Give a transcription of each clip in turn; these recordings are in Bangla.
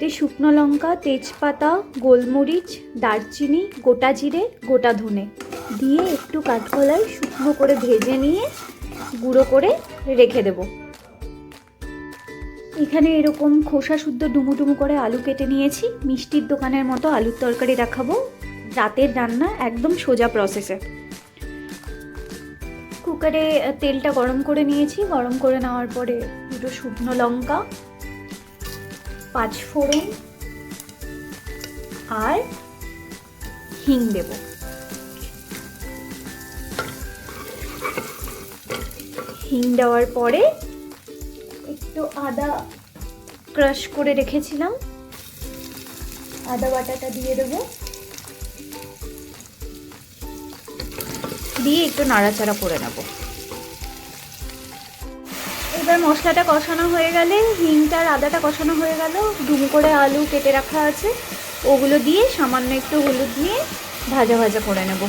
এতে শুকনো লঙ্কা, তেজপাতা, গোলমরিচ, দারচিনি, গোটা জিরে, গোটা ধনে। দিয়ে একটু কাঠকলায় শুকনো করে ভেজে নিয়ে গুঁড়ো করে রেখে দেব। এখানে এরকম খোসা শুদ্ধ ডুমু ডুমু করে আলু কেটে নিয়েছি। মিষ্টির দোকানের মতো আলুর তরকারি দেখাবো। রাতের রান্না একদম সোজা প্রসেসে কুকারে তেলটা গরম করে নিয়েছি। গরম করে নেওয়ার পরে দুটো শুকনো লঙ্কা পাঁচ ফোড়ন আর হিং দেব। হিং দেওয়ার পরে একটু আদা ক্রাশ করে রেখেছিলাম। আদা বাটাটা দিয়ে দেবো। দিয়ে একটু নাড়াচাড়া করে নেব। এবার মশলাটা কষানো হয়ে গেলে, হিংটা আর আদাটা কষানো হয়ে গেল। ডুমো করে আলু কেটে রাখা আছে। ওগুলো দিয়ে সামান্য একটু হলুদ দিয়ে ভাজা ভাজা করে নেব।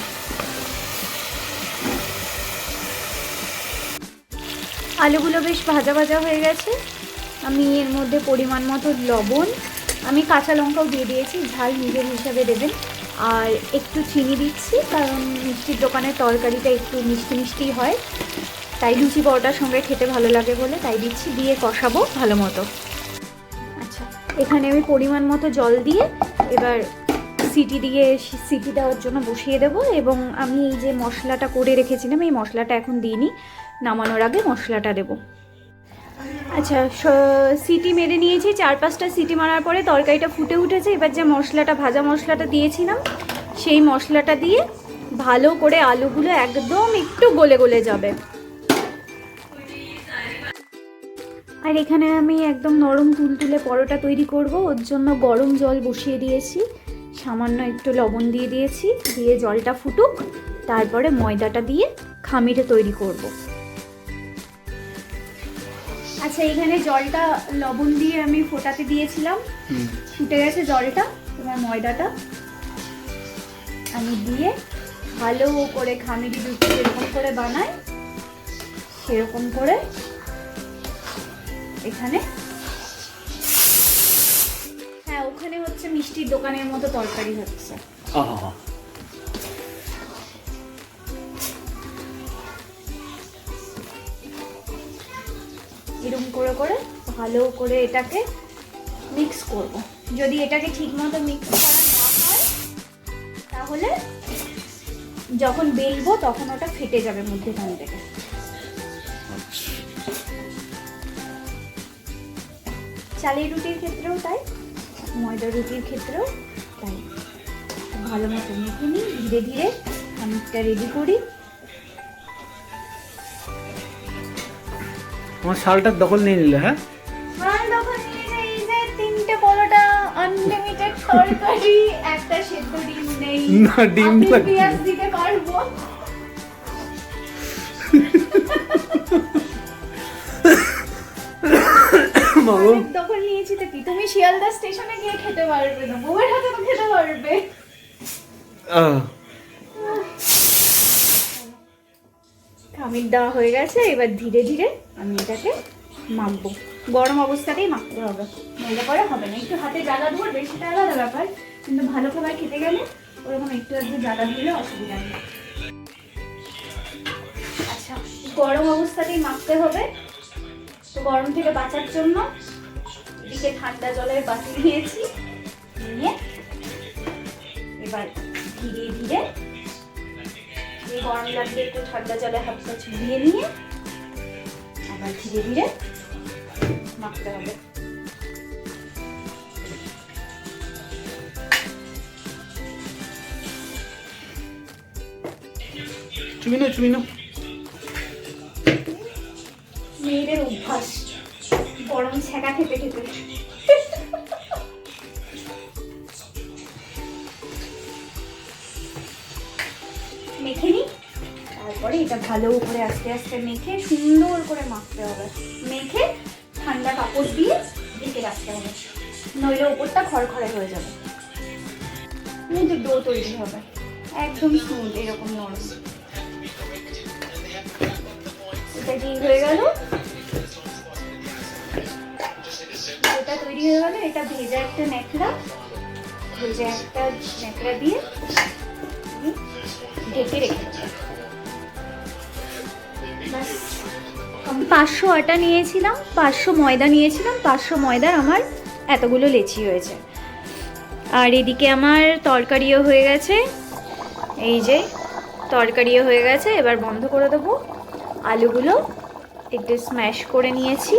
আলুগুলো বেশ ভাজা ভাজা হয়ে গেছে। আমি এর মধ্যে পরিমাণ মতো লবণ। আমি কাঁচা লঙ্কাও দিয়ে দিয়েছি, ঝাল নিজের হিসাবে দেবেন। আর একটু চিনি দিচ্ছি, কারণ মিষ্টির দোকানের তরকারিটা একটু মিষ্টি মিষ্টি হয়। তাই লুচি পরোটার সঙ্গে খেতে ভালো লাগে বলে তাই দিচ্ছি, দিয়ে কষাবো ভালো মতো। আচ্ছা এখানে আমি পরিমাণ মতো জল দিয়ে এবার সিটি দিয়ে সিটি দেওয়ার জন্য বসিয়ে দেবো এবং আমি এই যে মশলাটা করে রেখেছিলাম, এই মশলাটা এখন দিইনি, নামানোর আগে মশলাটা দেবো। আচ্ছা সিটি মেরে নিয়েছি, চার পাঁচটা সিটি মারার পরে তরকারিটা ফুটে উঠেছে, এবার যে মশলাটা, ভাজা মশলাটা দিয়েছিলাম, সেই মশলাটা দিয়ে ভালো করে আলুগুলো একদম একটু গলে গলে যাবে। আর এখানে আমি একদম নরম তুলতুলে পরোটা তৈরি করব। ওর জন্য গরম জল বসিয়ে দিয়েছি। সামান্য একটু লবণ দিয়ে দিয়েছি। দিয়ে জলটা ফুটুক। তারপরে ময়দাটা দিয়ে খামিরে তৈরি করব। আচ্ছা এখানে জলটা লবণ দিয়ে আমি ফোটাতে দিয়েছিলাম। ফুটে গেছে জলটা তোমার ময়দাটা। আমি দিয়ে ভালো করে খামিরি দুধ যেরকম করে বানাই সেরকম করে এখানে। হ্যাঁ ওখানে হচ্ছে মিষ্টির দোকানের মতো তরকারি হচ্ছে। এরকম করে করে ভালো করে এটাকে মিক্স করব। যদি এটাকে ঠিক মতো মিক্স করা না হয় তাহলে যখন বেলবো তখন ওটা ফেটে যাবে মধ্যেখান থেকে। চালের রুটির ক্ষেত্রেও তাই ময়দা রুটির ক্ষেত্রেও তাই। ভালো মতো মেখে নিই ধীরে ধীরে খানিকটা রেডি করি। তোমার শালটার দখল নিয়ে নিলে হ্যাঁ? আর তখন নিয়ে যাই যে তিনটে পরোটা আনলিমিটেড তরকারি একটা সেদ্ধ ডিম নেই। না, ডিম আপনি পেঁয়াজ দিতে পারব? অনেক নিয়েছি তো কি? তুমি শিয়ালদা স্টেশনে গিয়ে খেতে পারবে না। বউয়ের হাতে তো খেতে পারবে। খামির দেওয়া হয়ে গেছে এবার ধীরে ধীরে আমি এটাকে মাখবো গরম অবস্থাতেই মাখতে হবে। নইলে পরে হবে না। একটু হাতে জ্বালা দেবো বেশিটা আলাদা ব্যাপার। কিন্তু ভালো খাবার খেতে গেলে ওরকম একটু একটু জ্বালা দিলে অসুবিধা নেই। আচ্ছা গরম অবস্থাতেই মাখতে হবে। তো গরম থেকে বাঁচার জন্য এদিকে ঠান্ডা জলের বাটি নিয়েছি। নিয়ে এবার ধীরে ধীরে গরম লাগলে একটু ঠান্ডা জলে হাতটা চুবিয়ে নিয়ে আবার ধীরে ধীরে মাখতে হবে। চুমি না না মেয়েদের অভ্যাস। গরম ছ্যাঁকা খেতে খেতে। মেখে নিই তারপরে এটা ভালো করে আস্তে আস্তে মেখে সুন্দর করে মাখতে হবে। মেখে ঠান্ডা কাপড় দিয়ে ঢেকে রাখতে হবে। নইলে ওপরটা খড়খড়ে হয়ে যাবে। কিন্তু ডো তৈরি হবে। একদম স্মুথ এরকম নরম। এটা কি হয়ে গেল। তৈরি হয়ে গেল, এটা একটা একটা দিয়ে ঢেকে রেখে পাঁচশো আটা নিয়েছিলাম, পাঁচশো ময়দা নিয়েছিলাম, পাঁচশো ময়দার আমার এতগুলো লেচি হয়েছে। আর এদিকে আমার তরকারিও হয়ে গেছে। এই যে, তরকারিও হয়ে গেছে, এবার বন্ধ করে দেবো। আলুগুলো একটু স্ম্যাশ করে নিয়েছি।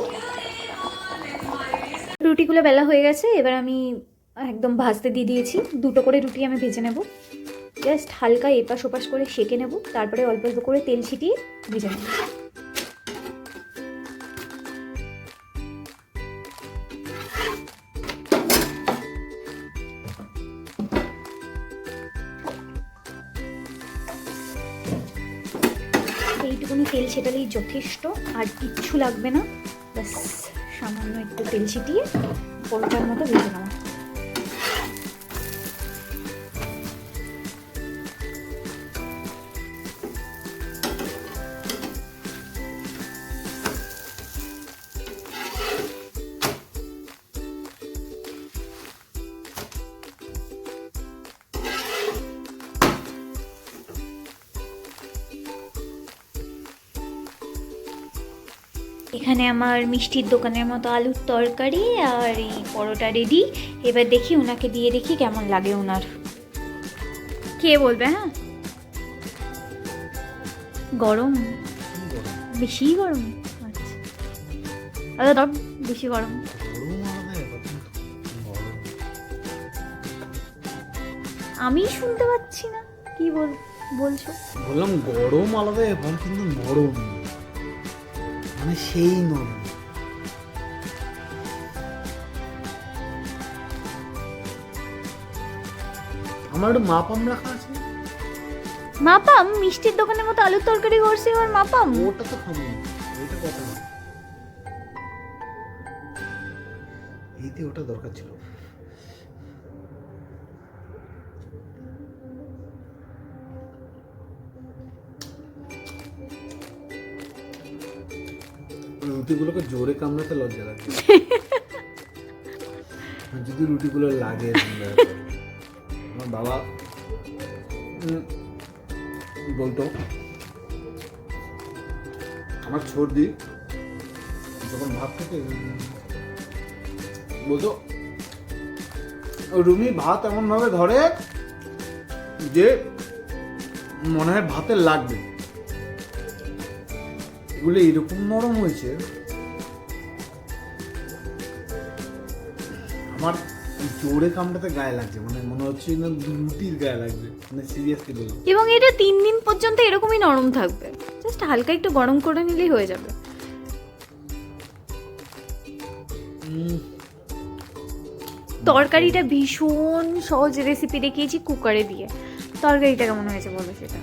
রুটিগুলো বেলা হয়ে গেছে, এবার আমি একদম ভাজতে দিয়ে দিয়েছি। দুটো করে রুটি আমি ভেজে নেব। জাস্ট হালকা এপাশ ওপাশ করে সেঁকে নেব, তারপরে অল্প অল্প করে তেল ছিটিয়ে ভেজে নেব। এইটুকুনি তেল ছেটালেই যথেষ্ট, আর কিচ্ছু লাগবে না। ব্যাস। সামান্য একটু তেল ছিটিয়ে পরোটার মতো ভেজে নেওয়া এখানে আমার মিষ্টির দোকানের মতো আলুর তরকারি আর এই পরোটা রেডি এবার দেখি ওনাকে দিয়ে দেখি কেমন লাগে ওনার কে বলবে হ্যাঁ? গরম? বেশি গরম? আচ্ছা। আচ্ছা বেশি গরম। আমি শুনতে পাচ্ছি না। কি বল, বলছো? বললাম গরম আলাদা ব্যাপার কিন্তু নরম। মানে সেই নরম আমার একটু মাপাম রাখা আছে। মাপাম? মিষ্টির দোকানের মতো আলুর তরকারি করছি এবার মাপাম? ওটা তো খাব। ওইটা কথা না। এইতে ওটা দরকার ছিল। রুটিগুলোকে জোরে কামড়াতে লজ্জা লাগে যদি রুটিগুলো লাগে আমার বাবা বলতো আমার সর্দি যখন ভাত উম, বলতো রুমি ভাত এমন ভাবে ধরে যে মনে হয় ভাতে লাগবে। এগুলো এরকম নরম হয়েছে। আমার জোরে কামড়াতে গায়ে লাগছে মানে মনে হচ্ছে না রুটির গায়ে লাগবে মানে সিরিয়াসলি বলব এবং এটা তিন দিন পর্যন্ত এরকমই নরম থাকবে। জাস্ট হালকা একটু গরম করে নিলেই হয়ে যাবে। তরকারিটা ভীষণ সহজ রেসিপি দেখিয়েছি কুকারে দিয়ে। তরকারিটা কেমন হয়েছে বলো সেটা?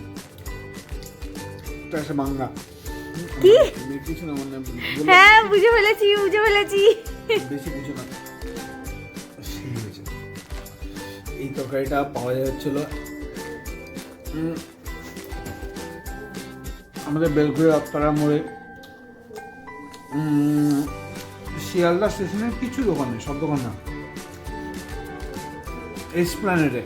বাংলা। কি? হ্যাঁ বুঝে ফেলেছি বুঝে ফেলেছি। বেশি না। এই তরকারিটা পাওয়া যাচ্ছিল আমাদের বেলগুড়ি আত্মারা মোড়ে। শিয়ালদা স্টেশনের কিছু দোকানে সব দোকান না। এসপ্ল্যানেডে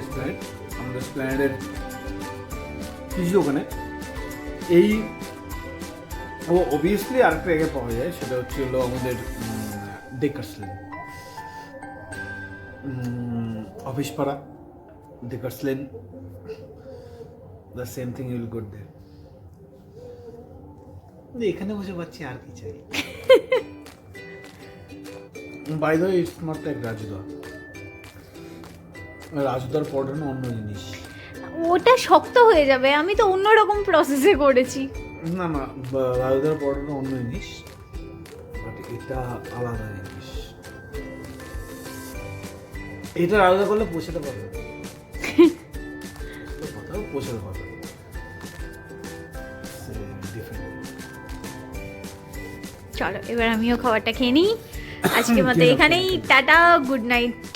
এসপ্ল্যানেড আমাদের এসপ্ল্যানেডের কিছু দোকানে এই ও অবভিয়াসলি আরেকটা জায়গায় পাওয়া যায় সেটা হচ্ছে হলো আমাদের ডেকার্স লেন অফিস পাড়া Dacres Lane the same thing you'll good there এখানে বসে পাচ্ছি আর কি চাই। By the it's not like রাজুদা রাজুদার পড়ানো অন্য জিনিস। ওটা শক্ত হয়ে যাবে আমি তো অন্যরকম প্রসেসে করেছি। না না বা- রাজুদার অন্য জিনিস বাট এটা আলাদা জিনিস এটা রাজুদা করলে পোষাতে পারবে কথাও পোষাতে পারবে চলো এবার আমিও খাবারটা খেয়ে নিই। আজকের মতো এখানেই টাটা গুড নাইট